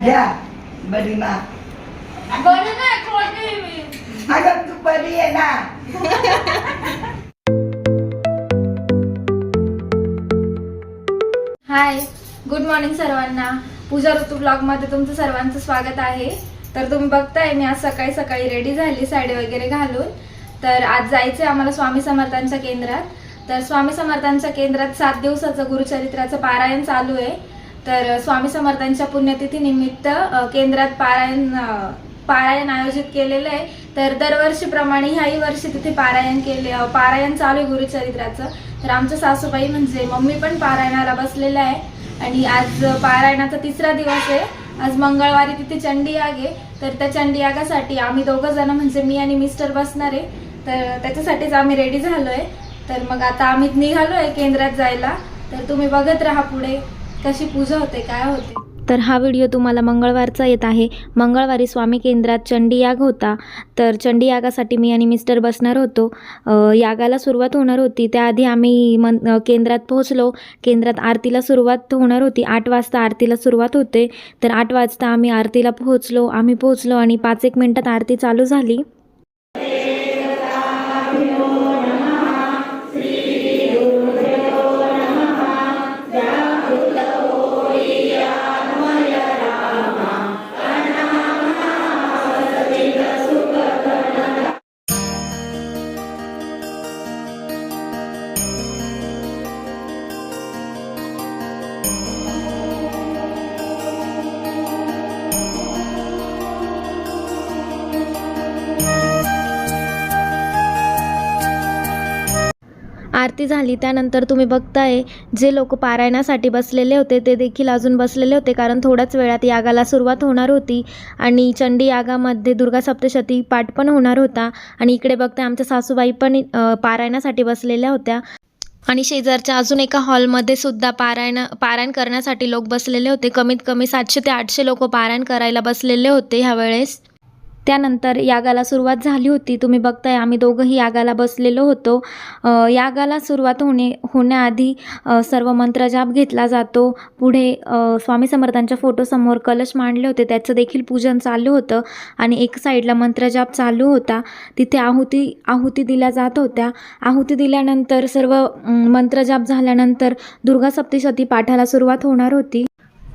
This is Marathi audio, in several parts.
घ्या बरी मा बरं नाही खोटी मी अगं तू बरी आहे ना हाय गुड मॉर्निंग सर्वांना. पूजा ऋतू ब्लॉगमध्ये तुमचं सर्वांचं स्वागत आहे. तर तुम्ही बघताय मी आज सकाळी सकाळी रेडी झाली साडी वगैरे घालून. तर आज जायचं आम्हाला स्वामी समर्थांच्या केंद्रात. तर स्वामी समर्थांच्या केंद्रात सात दिवसाचं गुरुचरित्राचं पारायण चालू आहे. तर स्वामी समर्थांच्या पुण्यतिथी निमित्त केंद्रात पारायण पारायण आयोजित केलेलं आहे. तर दरवर्षीप्रमाणे ह्याही वर्षी तिथे पारायण केले पारायण चालू आहे गुरुचरित्राचं. तर आमच्या सासूबाई म्हणजे मम्मी पण पारायणाला बसलेलं आहे आणि आज पारायणाचा तिसरा दिवस आहे. आज मंगळवारी तिथे चंडी याग आहे. तर त्या चंडी यागासाठी आम्ही दोघं जण म्हणजे मी आणि मिस्टर बसणार आहे. तर त्याच्यासाठीच आम्ही रेडी झालो आहे तर मग आता आम्ही निघालो आहे केंद्रात जायला. तर तुम्ही बघत राहा पुढे. कशी पूजा होते काय होते? तर हा व्हिडिओ तुम्हाला मंगळवारचा येत आहे. मंगळवारी स्वामी केंद्रात चंडी याग होता. तर चंडी यागासाठी मी आणि मिस्टर बसणार होतो. यागाला सुरुवात होणार होती. त्याआधी आम्ही मन केंद्रात पोहोचलो. केंद्रात आरतीला सुरुवात होणार होती. आठ वाजता आरतीला सुरुवात होते. तर आठ वाजता आम्ही आरतीला पोहोचलो. आम्ही पोहोचलो आणि पाच एक मिनटात आरती चालू झाली. आरती झाली त्यानंतर तुम्ही बघताय जे लोक पारायणासाठी बसलेले होते ते देखील अजून बसलेले होते कारण थोड्याच वेळात यागाला सुरुवात होणार होती आणि चंडी यागामध्ये दुर्गा सप्तशती पाठ पण होणार होता आणि इकडे बघताय आमच्या सासूबाई पण पारायणासाठी बसलेल्या होत्या. आणि शेजारच्या अजून एका हॉलमध्ये सुद्धा पारायण पारायण करण्यासाठी लोक बसलेले होते. कमीत कमी सातशे ते आठशे लोक पारायण करायला बसलेले होते ह्यावेळेस. त्यानंतर यागाला सुरुवात झाली होती. तुम्ही बघताय आम्ही दोघंही यागाला बसलेलो होतो. यागाला सुरुवात होणे होण्याआधी सर्व मंत्रजाप घेतला जातो. पुढे स्वामी समर्थांच्या फोटोसमोर कलश मांडले होते. त्याचं देखील पूजन चालू होतं आणि एक साईडला मंत्रजाप चालू होता. तिथे आहुती आहुती दिल्या जात होत्या. आहुती दिल्यानंतर सर्व मंत्रजाप झाल्यानंतर दुर्गा सप्तशती पाठाला सुरुवात होणार होती.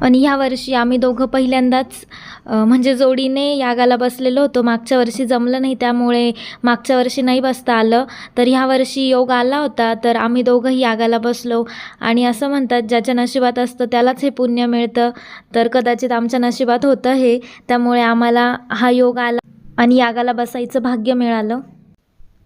आणि ह्या वर्षी आम्ही दोघं पहिल्यांदाच म्हणजे जोडीने यागाला बसलेलो होतो. मागच्या वर्षी जमलं नाही त्यामुळे मागच्या वर्षी नाही बसता आलं. तर ह्या वर्षी योग आला होता तर आम्ही दोघंही यागाला बसलो. आणि असं म्हणतात ज्याच्या नशिबात असतं त्यालाच हे पुण्य मिळतं. तर कदाचित आमच्या नशिबात होतं हे. त्यामुळे आम्हाला हा योग आला आणि यागाला बसायचं भाग्य मिळालं.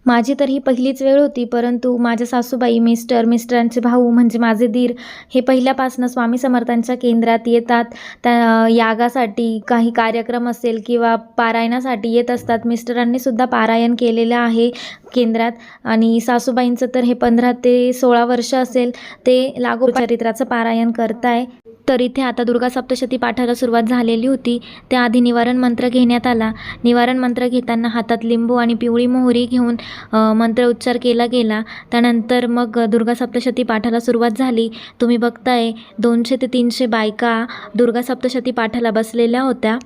माझी तर ही पहिलीच वेळ होती परंतु माझ्या सासूबाई मिस्टर मिस्टरांचे भाऊ म्हणजे माझे दीर हे पहिल्यापासनं स्वामी समर्थांच्या केंद्रात येतात. त्या यागासाठी काही कार्यक्रम असेल किंवा पारायणासाठी येत असतात. मिस्टरांनीसुद्धा पारायण केलेलं आहे. केंद्रात. आणि सासूबाईंचं तर हे पंधरा ते सोळा वर्ष असेल ते लागू चरित्राचं पारायण करताय. तर इथे आता दुर्गा सप्तशती पाठाला सुरुवात झालेली होती. त्याआधी निवारण मंत्र घेण्यात आला. निवारण मंत्र घेताना हातात लिंबू आणि पिवळी मोहरी घेऊन मंत्र उच्चार केला गेला. त्यानंतर मग दुर्गा सप्तशती पाठाला सुरुवात झाली. तुम्ही बघताय दोनशे ते तीनशे बायका दुर्गा सप्तशती पाठाला बसलेल्या होत्या.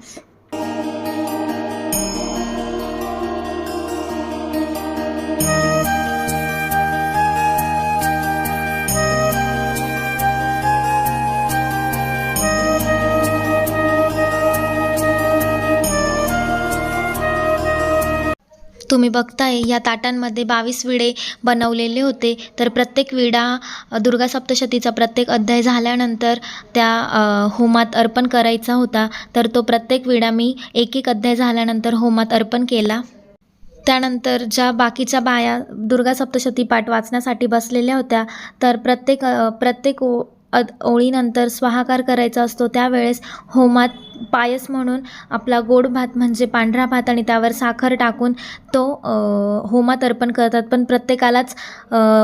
तुम्ही बघताय या ताटांमध्ये बावीस विडे बनवलेले होते. तर प्रत्येक विडा दुर्गा सप्तशतीचा प्रत्येक अध्याय झाल्यानंतर त्या होमात अर्पण करायचा होता. तर तो प्रत्येक विडा मी एक एक अध्याय झाल्यानंतर होमात अर्पण केला. त्यानंतर ज्या बाकीच्या बाया दुर्गा सप्तशती पाठ वाचण्यासाठी बसलेल्या होत्या तर प्रत्येक प्रत्येक ओ अद ओळीनंतर स्वाहाकार करायचा असतो. त्यावेळेस होमात पायस म्हणून आपला गोड भात म्हणजे पांढरा भात आणि त्यावर साखर टाकून तो होमात अर्पण करतात. पण प्रत्येकालाच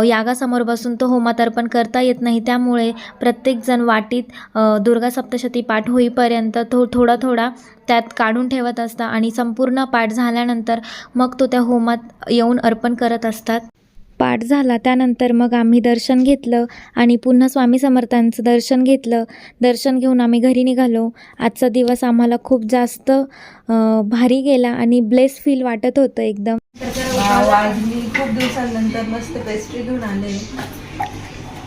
यागासमोर बसून तो होमात अर्पण करता येत नाही. त्यामुळे प्रत्येकजण वाटीत दुर्गा सप्तशती पाठ होईपर्यंत तो थोडा थोडा त्यात काढून ठेवत असतात आणि संपूर्ण पाठ झाल्यानंतर मग तो त्या होमात येऊन अर्पण करत असतात. पाठ झाला. त्यानंतर मग आम्ही दर्शन घेतलं आणि पुन्हा स्वामी समर्थांचं दर्शन घेतलं. दर्शन घेऊन आम्ही घरी निघालो. आजचा दिवस आम्हाला खूप जास्त भारी गेला आणि ब्लेस फील वाटत होतं एकदम. वाव, आज मी खूप दिवसांनंतर मस्त पेस्ट्री घेऊन आले.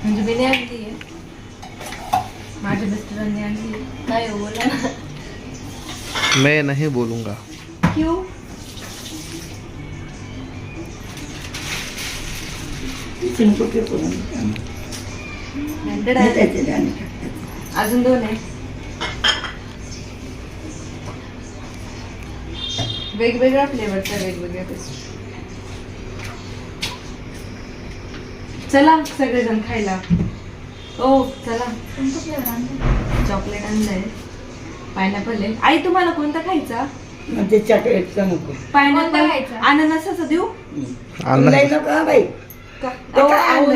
म्हणजे मी आणली. आहे माझ्या मिस्टरांनी आणली. काय हो, बोला मैं नहीं बोलूंगा. क्यू? अजून दोन आहे. वेगवेगळ्या फ्लेवरच्या वेगवेगळ्या पेस्ट्री चला सगळेजण खायला. ओ चला. चॉकलेट आणलंय. पायनॅपल आहे. आई तुम्हाला कोणता खायचा? ते चॉकलेटचं नको. पायनॅपल खायचा? अननसाचा देऊ? नाही नको हा बाई आणलं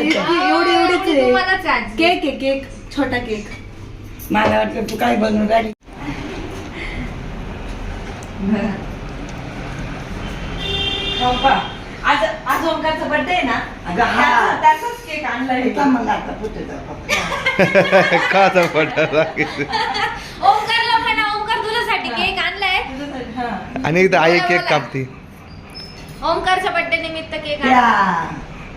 केक आहे केक. छोटा केक. मला वाटलं तू काय बनवून राहिली? आज आज ओंकारचा बर्थडे आहे ना? अगं हा. त्याचा- त्याचाच केक आणलाय का मग आता लागेल? ओंकार तुझ्यासाठी केक आणलाय. हा. आणि एकदा आई केक कापती. ओंकारच्या बर्थडे निमित्त केक त्या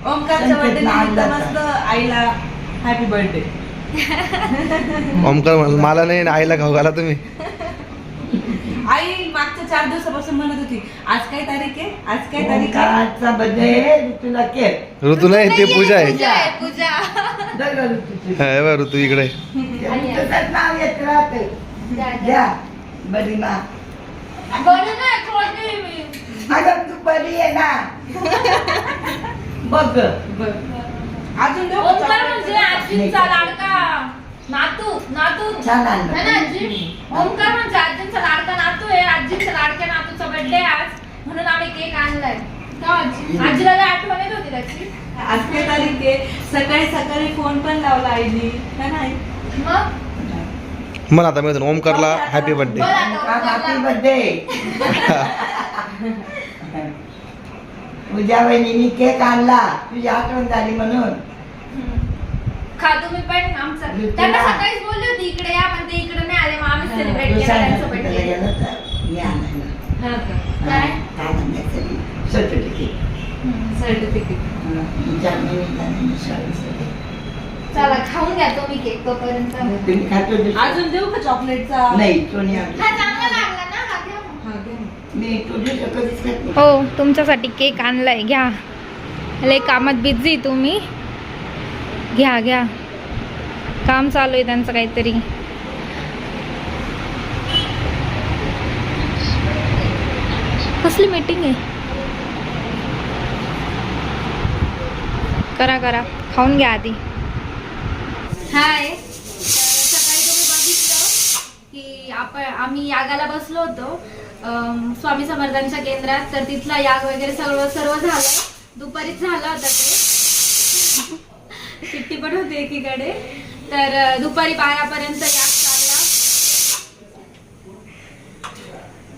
ओंकारच्या संकेत बर्थडे निमित्त नांदला मस्त आईला हॅपी बर्थडे ओमकार मला नाही आणि आईला खाऊ घाला तुम्ही. आई मागच्या चार दिवसापासून म्हणत होती आज काय तारीख आहे? आज काय तारीख आहे? ओंकारचा बर्थडे तुला केक. ऋतू नाही ते पूजा आहे. पूजा ऋतूची. हे बघ ऋतू इकडे ऋतूचंच नाव येत राहते. द्या बरी मा? अगं तू बरी आहे ना. बघ. अजून ओंकार? म्हणजे आजींचा लाडका. नातू नातू. छान है आणलं ना आजी. ओंकार म्हणजे आजींचा लाडका नातू आहे. आजींच्या लाडक्या नातूचा बर्थडे आज. म्हणून आम्ही केक आणलाय. का आजी? आजीला लय आठवण येत होती त्याची. आज काय तारीख आहे सकाळी सकाळी फोन पण लावला आईनी. है? मग? मला आता मिळतो ओमकारला हॅपी बर्थडे आता हॅपी. बर्थडे पूजा वहिनी केक आणला तुझी आठवण झाली म्हणून खा तुम्ही पण आमचं ऋतूला. त्यांना सकाळीच बोलली होती इकडे या पण ते इकडे नाही आले मग आम्ही सेलिब्रेट केला गेलं तर आणायला. हा का? काय? काय म्हणायचं सर्टिफिकेट सर्टिफिकेट चला खाऊन घ्या तुम्ही केक तोपर्यंत तुम्ही खातो? अजून देऊ का चॉकलेटचा नाही तो नाही आवडत. हा चांगला लागला ना हा घ्या मग. हा, घे ना. मी तो दुसरं कधीच खात नाही. हो तुमच्यासाठी केक आणलाय घ्या. लय कामात बिझी तुम्ही. घ्या घ्या. काम चालू आहे त्यांचं काहीतरी. कसली मीटिंग आहे? करा करा. खाऊन घ्या आधी. हाय सकाळी तुम्ही बघितलं की आपण आम्ही यागाला बसलो होतो. स्वामी समर्थांच्या केंद्रात तर तिथला याग वगैरे सर्व सर्व झालं. दुपारीच झालं होतं ते. सुट्टी पण होती एकीकडे. तर दुपारी बारापर्यंत याग चालला.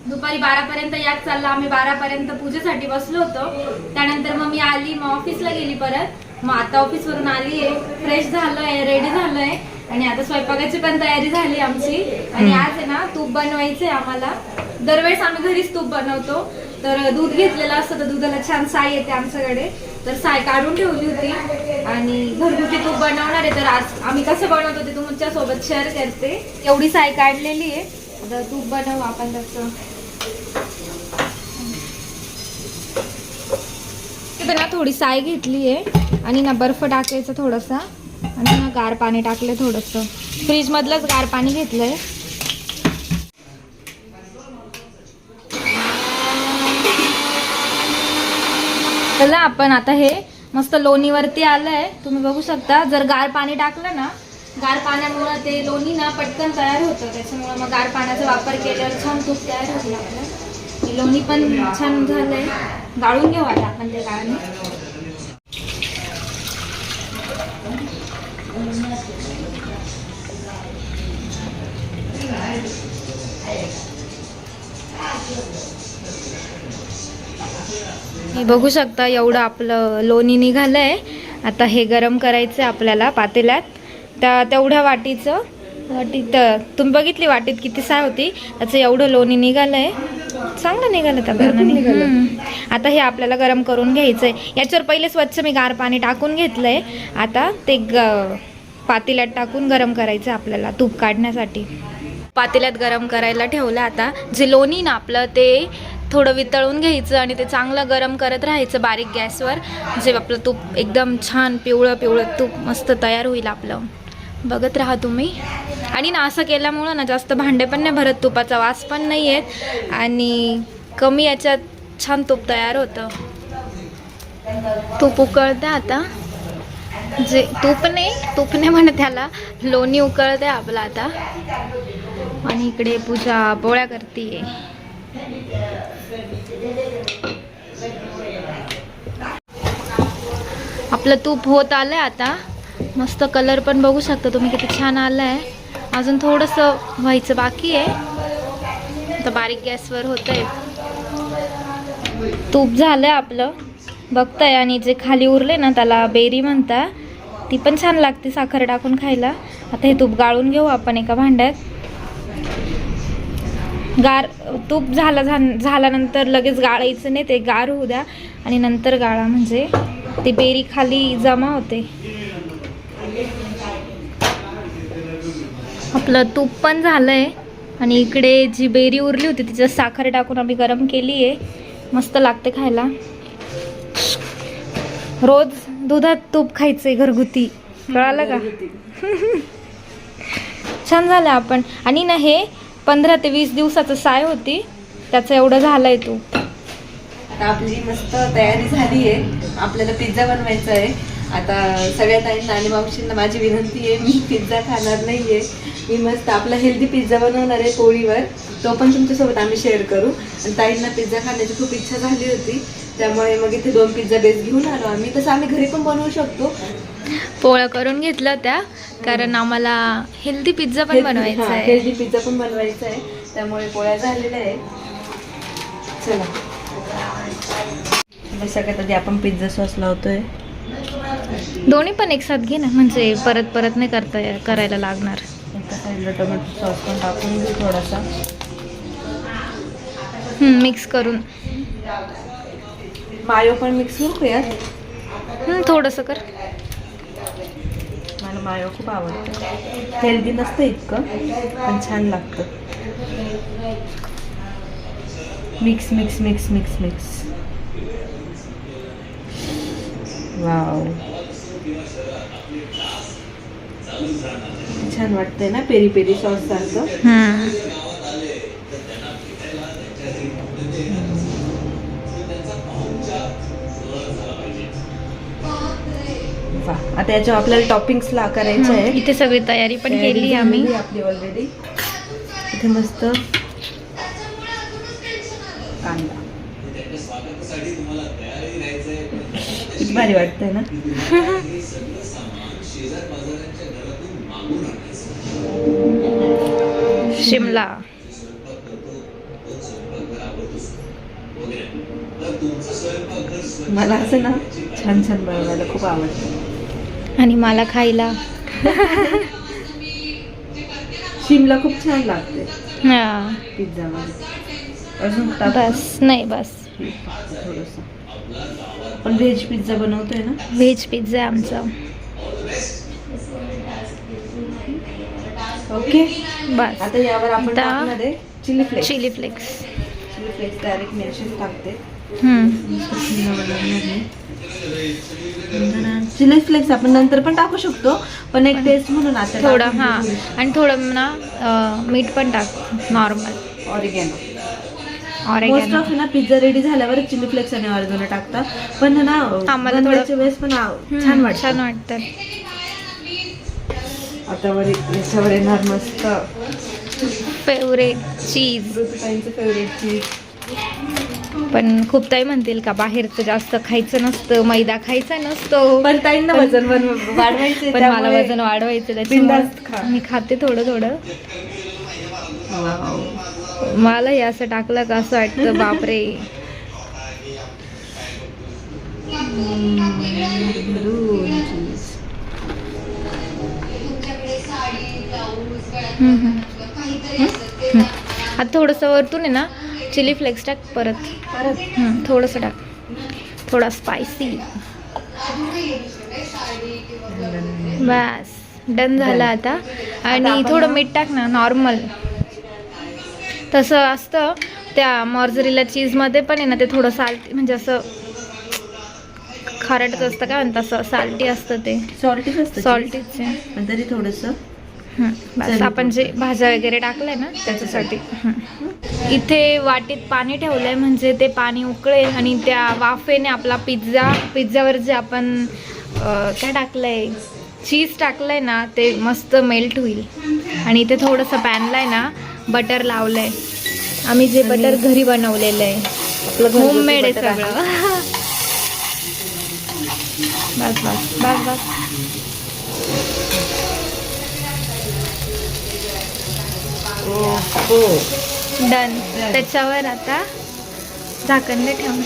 दुपारी बारापर्यंत याग चालला. आम्ही बारापर्यंत पूजेसाठी बसलो होतो. त्यानंतर मग मी आली मग ऑफिसला गेली परत. मग आता ऑफिसवरून आली आहे. फ्रेश झालोय रेडी झालोय. आणि आता स्वयंपाकाची पण तयारी झाली आमची. आणि आज आहे ना तूप बनवायचंय आम्हाला. दरवेळेस आम्ही घरीच तूप बनवतो. तर दूध घेतलेलं असतं तर दुधाला छान साय येते आमच्याकडे. तर साय काढून ठेवली होती. आणि घरगुती तूप बनवणार आहे. तर आज आम्ही कसं बनवतो ते तुमच्यासोबत शेअर करते. एवढी साय काढलेली आहे. तर तूप बनवू आपण त्याचं तिथे ना थोडी साय घेतली आहे. आणि ना बर्फ टाकायचं थोडंसं. आणि ना गार पाणी टाकलं थोडंसं. फ्रीजमधलंच गार पाणी घेतलं आहे चला आपण आता हे मस्त लोणीवरती आलंय. तुम्ही बघू शकता जर गार पाणी टाकलं ना गार पाण्यामुळं ते लोणी ना पटकन तयार होतं. त्याच्यामुळं मग गार पाण्याचा वापर केल्यावर छान तूप तयार होते आपलं. लोणी पण छान झालंय. गाळून घेऊ आता आपण ते गाळणे हे बघू शकता एवढं आपलं लोणी निघालं आहे आता हे गरम करायचं आहे आपल्याला पातेल्यात. त्या तेवढ्या वाटीचं वाटीत तुम्ही बघितली वाटीत किती साय होती? त्याचं एवढं लोणी निघालं आहे चांगलं निघालं. त्या. आता हे आपल्याला गरम करून घ्यायचं आहे याच्यावर पहिले स्वच्छ मी गार पाणी टाकून घेतलं आहे आता ते ग पातेल्यात टाकून गरम करायचं आहे आपल्याला तूप काढण्यासाठी. पातेल्यात गरम करायला ठेवलं आता. जे लोणी ना आपलं ते थोडं वितळून घ्यायचं आणि ते चांगलं गरम करत राहायचं बारीक गॅसवर जे आपलं तूप एकदम छान पिवळं पिवळं तूप मस्त तयार होईल आपलं. बघत राहा तुम्ही. आणि ना असं केल्यामुळं ना जास्त भांडे पण नाही भरत तुपाचा वास पण नाही येत आणि कमी याच्यात छान तूप तयार होतं. तूप उकळते आता. जे तूप नाही तूप नाही म्हणत त्याला लोणी उकळते आपलं आता. आणि इकडे पूजा पोळ्या करते आपलं तूप होत आलंय आता. मस्त कलर पण बघू शकता तुम्ही किती छान आलाय. अजून थोडंसं व्हायचं बाकी आहे. आता बारीक गॅसवर होतंय. तूप झालंय आपलं. बघताय आणि जे खाली उरले ना त्याला बेरी म्हणता ती पण छान लागते साखर टाकून खायला. आता हे तूप गाळून घेऊ आपण एका भांड्यात. गार तूप झाला झा झाल्यानंतर लगेच गाळायचं नाही ते गार होऊ द्या. आणि नंतर गाळा म्हणजे ती बेरी खाली जमा होते. आपलं तूप पण झालंय. आणि इकडे जी बेरी उरली होती तिच्यात साखर टाकून आम्ही गरम केली आहे. मस्त लागते खायला. रोज दुधात तूप खायचंय घरगुती. कळालं का? छान झालं आपण. आणि ना हे पंधरा ते वीस दिवसाचं साय होती. त्याचं एवढं झालंय तू. आता आपली मस्त तयारी झाली आहे आपल्याला पिझ्झा बनवायचा आहे आता सगळ्या ताईंना आणि मावशींना माझी विनंती आहे मी पिझ्झा खाणार नाही आहे मी मस्त आपला हेल्दी पिझ्झा बनवणार आहे पोळीवर. तो पण तुमच्यासोबत आम्ही शेअर करू. आणि ताईंना पिझ्झा खाण्याची खूप इच्छा झाली होती. त्यामुळे मग इथे दोन पिझ्झा बेस घेऊन आलो आम्ही. तसं आम्ही घरी पण बनवू शकतो. पोळ्या करून घेतल्या त्या कारण आम्हाला हेल्दी पिझ्झा पण बनवायचा आहे. हेल्दी पिझ्झा पण बनवायचा आहे. त्यामुळे पोळ्या झालेल्या आहे चला. सगळ्यात आधी आपण पिझ्झा सॉस लावतोय. दोन्ही पण एक साथ घे ना म्हणजे परत परत नाही करता करायला लागणार. एका साईडला टोमॅटो सॉस पण टाकून घेऊ थोडासा. मिक्स करून. मायो पण मिक्स करू यात हम्म, थोडंसं कर. मायो खूप आवडतं. हेल्दी नसतं इतकं पण छान लागतं. Mix mix mix mix mix. Wow. छान वाटतंय ना पेरी पेरी सॉस सारखं? वा. आता याच्यावर आपल्याला टॉपिंग्स ला करायचं आहे इथे सगळी तयारी पण केली आम्ही. आपली ऑलरेडी इथे मस्त कांदा. किती भारी वाटतंय ना? शिमला. मला असं ना छान छान बनवायला खूप आवडतं. आणि मला खायला. शिमला खूप छान लागते. हा. पिझ्झामध्ये अजून टाक? बस नाही बस. थोडंसं. पण व्हेज पिझ्झा बनवतोय ना? व्हेज पिझ्झा आहे आमचा. ओके. बस. आता यावर आपण आता टाकणार आहे chilli flakes. Chilli flakes. Chilli flakes direct मी अशीच टाकते. चिली फ्लेक्स आपण नंतर पण टाकू शकतो पण एक टेस्ट म्हणून आता थोडं हां. आणि थोडं ना मीठ पण टाक नॉर्मल ऑरिगॅनो मोस्ट ऑफ ना पिझ्झा रेडी झाल्यावर चिली फ्लेक्स आणि ऑरिगॅनो टाकतात. पण ना आम्हाला थोडं- बनवायच्या वेळेस पण आ- छान वाटतं. छान वाटतं. आता वर याच्यावर येणार मस्त. फेवरेट चीज ऋतुताईंचं फेवरेट चीज पण खूप ताई म्हणतील का बाहेरचं जास्त खायचं नसतं मैदा खायचा नसतो पण ताईंना वजन वाढवायचे पण मला वजन वाढवायचं. त्याच्यामुळे मी खाते थोडं थोडं. मला हे असं टाकलं का असं वाटतं बापरे. आता थोडंसं वरतून आहे ना चिली फ्लेक्स टाक परत. परत. थोडंसं टाक. थोडा स्पायसी बस डन झालं आता. आणि थोडं मीठ टाक ना नॉर्मल तसं असतं त्या मॉर्जरीला चीजमध्ये पण आहे ना ते थोडं साल्टी म्हणजे असं खारटच असतं म्हणतात असं साल्टी असतं ते. सॉल्टीच असतं. सॉल्टीच आहे. तरी थोडस बस. आपण जे भाज्या वगैरे टाकलंय ना त्याच्यासाठी. इथे वाटीत पाणी ठेवलंय म्हणजे ते पाणी उकळेल आणि त्या वाफेने आपला पिझ्झा पिझ्झावर जे आपण काय टाकलंय चीज टाकलंय ना ते मस्त मेल्ट होईल. आणि इथे थोडंसं पॅनला आहे ना बटर लावलंय. आम्ही जे बटर घरी बनवलेलं आहे. होममेड आहे butter आहे. सगळं. बस बस बस बस. डन त्याच्यावर आता झाकण दे ठेवून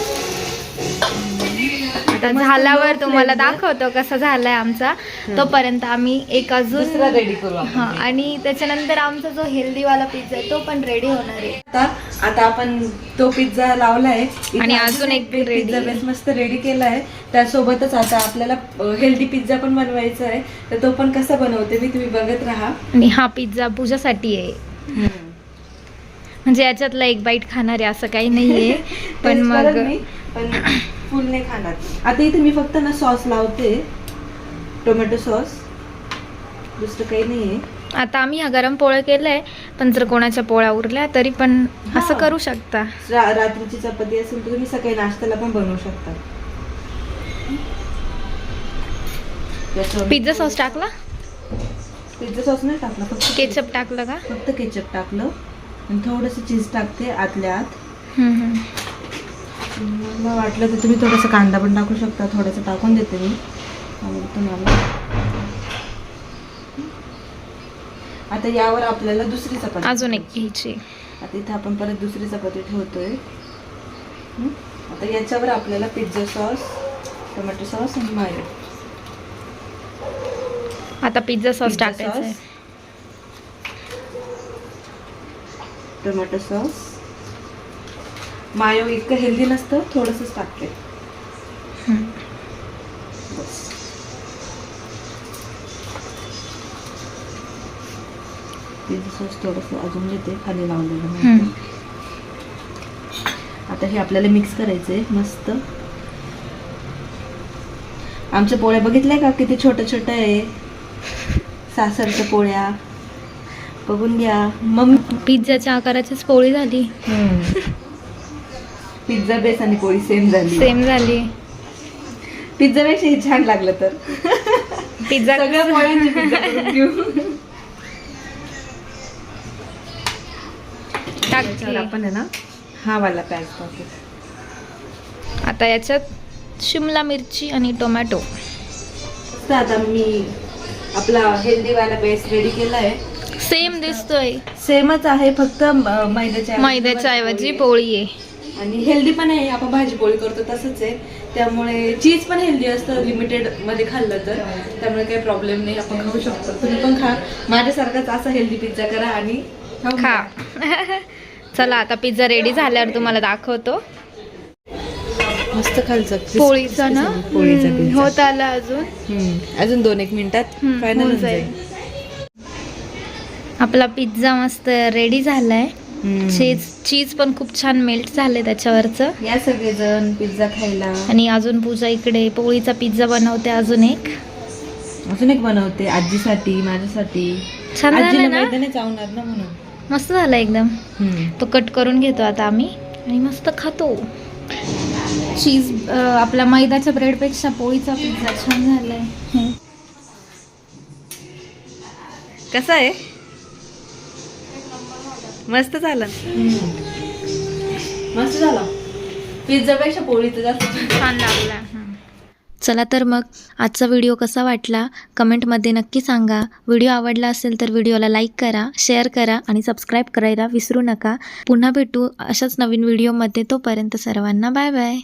आता झाल्यावर तुम्हाला दाखवतो कसा झालाय आमचा. तोपर्यंत आम्ही एक अजून रेडी करू. हा आणि त्याच्यानंतर आमचा जो हेल्दी वाला पिझ्झा आहे तो पण रेडी होणार आहे. आता आता आपण तो पिझ्झा लावलाय. आणि अजून एक पिझ्झा आहे. बेस मस्त रेडी केलाय त्यासोबतच आता आपल्याला हेल्दी पिझ्झा पण बनवायचा आहे. तर तो पण कसा बनवते मी तुम्ही बघत राहा. आणि हा पिझ्झा पूजासाठी आहे. म्हणजे याच्यातला एक बाईट खाणार आहे असं काही नाहीये. पण मग पण फुल नाही खाणार. आता इथे मी फक्त ना सॉस लावते. टोमॅटो सॉस दुसरं काही नाहीये. आता आम्ही हा गरम पोळ्या केलाय पण जर कोणाच्या पोळ्या उरल्या तरी पण असं. करू शकता. रा- रात्रीची चपाती असेल तर तुम्ही सकाळी नाश्त्याला पण बनवू शकता. त्याच्यावर पिझ्झा सॉस टाकला? पिझ्झा सॉस नाही टाकला फक्त केचप टाकलं का? फक्त केचप टाकलं. आणि थोडंसं चीज टाकते आतल्या आत. मला वाटलं तर तुम्ही थोडासा कांदा पण टाकू शकता थोडंसं टाकून देते मी. मला. आता यावर आपल्याला दुसरी चपाती अजून एक घ्यायची. आता इथे आपण परत दुसरी चपाती ठेवतोय? आता याच्यावर आपल्याला पिझ्झा सॉस टोमॅटो सॉस आणि मायो आता पिझ्झा सॉस टाकायचा आहे. टोमॅटो सॉस मायो इतकं हेल्दी नसतं थोडंसंच टाकते. पिझ्झा सॉस थोडंसं अजून घेते खाली लावलेलं. आता हे आपल्याला मिक्स करायचंय मस्त. आमच्या पोळ्या बघितल्या का? किती छोट्या छोट्या आहे. सासरच्या पोळ्या. बघून घ्या. मम्मी पिझ्झाच्या आकाराचीच पोळी झाली. पिझ्झा बेस आणि पोळी सेम झाली. सेम झाली. पिझ्झा पेक्षा हे छान लागलं तर. पिझ्झा सगळ्या पोळ्यांची पिझ्झा करून घेऊ. त्याच्यावर टाकली आपण आहे ना हा वाला टाकू आता याच्यात शिमला मिरची आणि टोमॅटो. तर आता मी आपला हेल्दी वाला बेस रेडी केला आहे सेम दिसतोय. सेमच आहे फक्त म- मैद्याच्या मैद्याच्या ऐवजी पोळी. आहे. आणि हेल्दी पण आहे आपण भाजी पोळी करतो तसंच आहे. त्यामुळे चीज पण हेल्दी असतं लिमिटेडमध्ये खाल्लं तर. त्यामुळे काही प्रॉब्लेम नाही आपण खाऊ शकतो. तुम्ही पण खा. माझ्यासारखाच असा हेल्दी पिझ्झा करा आणि खाऊन खा. चला आता पिझ्झा रेडी झाल्यावर तुम्हाला दाखवतो. मस्त खालचं पोळीचा ना? पोळीचा. होत आला अजून. अजून दोन एक मिनिटात फायनल जाईल. आपला पिझ्झा मस्त रेडी झालाय. चीज चीज पण खूप छान मेल्ट झालंय त्याच्यावरचं. या सगळेजण पिझ्झा खायला. आणि अजून पूजा इकडे पोळीचा पिझ्झा बनवते अजून एक. अजून एक बनवते आजीसाठी माझ्यासाठी. छान झालं ना? म्हणून. मस्त झालं एकदम. तो कट करून घेतो आता आम्ही. आणि मस्त खातो. चीज अं, आपला मैद्याच्या ब्रेडपेक्षा पोळीचा पिझ्झा छान झालाय. कसं आहे? मस्त झालं. मस्त झालं. पिझ्झापेक्षा पोळीचं जास्त छान लागला. चला तर मग आजचा व्हिडिओ कसा वाटला? कमेंटमध्ये नक्की सांगा. व्हिडिओ आवडला असेल तर व्हिडिओला लाईक करा शेअर करा आणि सबस्क्राईब करायला विसरू नका. पुन्हा भेटू अशाच नवीन व्हिडिओमध्ये. तोपर्यंत सर्वांना बाय बाय.